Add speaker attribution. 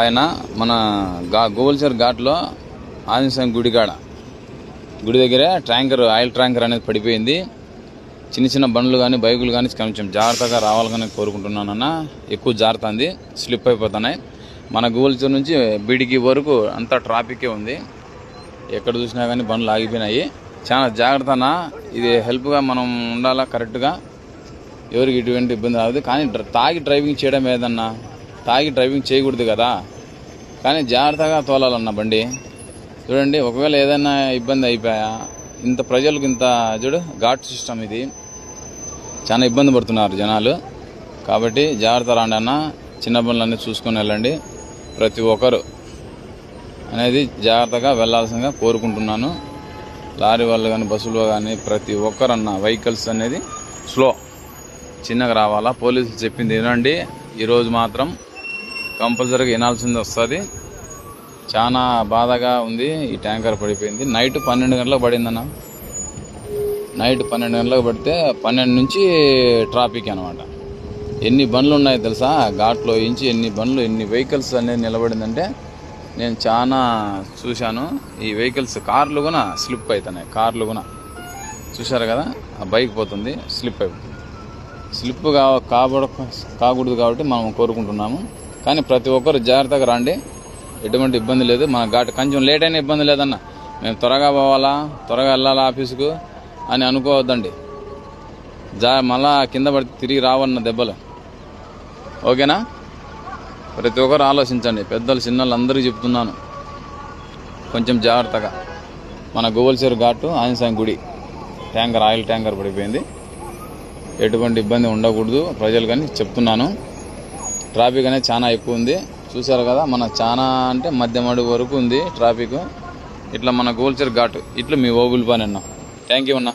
Speaker 1: ఆయన మన గా గోల్చర్ ఘాట్లో ఆంజనేయ గుడికాడ. గుడి దగ్గర ట్యాంకర్ ఆయిల్ ట్యాంకర్ అనేది పడిపోయింది. చిన్న చిన్న బండ్లు కానీ బైకులు కానీ కొంచెం జాగ్రత్తగా రావాలని కోరుకుంటున్నానన్న. ఎక్కువ జారుతుంది స్లిప్ అయిపోతున్నాయి. మన గోల్చర్ నుంచి బీడికి వరకు అంతా ట్రాఫికే ఉంది. ఎక్కడ చూసినా కానీ బండ్లు ఆగిపోయినాయి. చాలా జాగ్రత్త అన్న. ఇది హెల్ప్గా మనం ఉండాలా కరెక్ట్గా? ఎవరికి ఎటువంటి ఇబ్బంది రాదు. కానీ తాగి డ్రైవింగ్ చేయడం ఏదన్నా తాగి డ్రైవింగ్ చేయకూడదు కదా. కానీ జాగ్రత్తగా తోలాలన్న బండి. చూడండి ఒకవేళ ఏదైనా ఇబ్బంది అయిపోయా ఇంత ప్రజలకు ఇంత చూడు ఘాట్ సిస్టమ్ ఇది. చాలా ఇబ్బంది పడుతున్నారు జనాలు. కాబట్టి జాగ్రత్త రాండి అన్న చిన్న బండ్లన్నీ చూసుకొని వెళ్ళండి ప్రతి ఒక్కరు. అనేది జాగ్రత్తగా వెళ్ళాల్సిందిగా కోరుకుంటున్నాను. లారీ వాళ్ళు కానీ బస్సులో కానీ ప్రతి ఒక్కరన్న వెహికల్స్ అనేది స్లో. చిన్నగా రావాలా? పోలీసులు చెప్పింది వినండి. ఈరోజు మాత్రం కంపల్సరీగా వినాల్సింది వస్తుంది. చాలా బాధగా ఉంది ఈ ట్యాంకర్ పడిపోయింది. నైట్ పన్నెండు గంటలకు పడిందన్న. నైట్ పన్నెండు గంటలకు పడితే పన్నెండు నుంచి ట్రాఫిక్ అనమాట ఎన్ని బండ్లు ఉన్నాయో తెలుసా? ఘాట్లో ఇంచి ఎన్ని బండ్లు ఎన్ని వెహికల్స్ అనేది నిలబడిందంటే నేను చాలా చూశాను. ఈ వెహికల్స్ కార్లు కూడా స్లిప్ అవుతున్నాయి కార్లు కూడా. చూశారు కదా? ఆ బైక్ పోతుంది స్లిప్ అయిపోతుంది. స్లిప్ కా కాబడ కాకూడదు కాబట్టి మనం కోరుకుంటున్నాము. కానీ ప్రతి ఒక్కరు జాగ్రత్తగా రండి. ఎటువంటి ఇబ్బంది లేదు. మన ఘాట్ కొంచెం లేట్ అయినా ఇబ్బంది లేదన్న. మేము త్వరగా పోవాలా? త్వరగా వెళ్ళాలా ఆఫీసుకు? అని అనుకోవద్దండి. జా మళ్ళా కింద పడి తిరిగి రావన్న దెబ్బలు. ఓకేనా? ప్రతి ఒక్కరు ఆలోచించండి. పెద్దలు చిన్నలు అందరూ చెప్తున్నాను. కొంచెం జాగ్రత్తగా. మన గోవల్సేరు ఘాటు ఆంజనేయ గుడి. ట్యాంకర్ ఆయిల్ ట్యాంకర్ పడిపోయింది. ఎటువంటి ఇబ్బంది ఉండకూడదు. ప్రజలు కానీ చెప్తున్నాను. ట్రాఫిక్ అనేది చాలా ఎక్కువ ఉంది. చూసారు కదా మన చాలా అంటే మధ్యం అడుగు వరకు ఉంది ట్రాఫిక్. ఇట్లా మన గోల్చర్ ఘాట్ ఇట్లా మీ ఓగులు పని అన్న. థ్యాంక్ యూ అన్నా.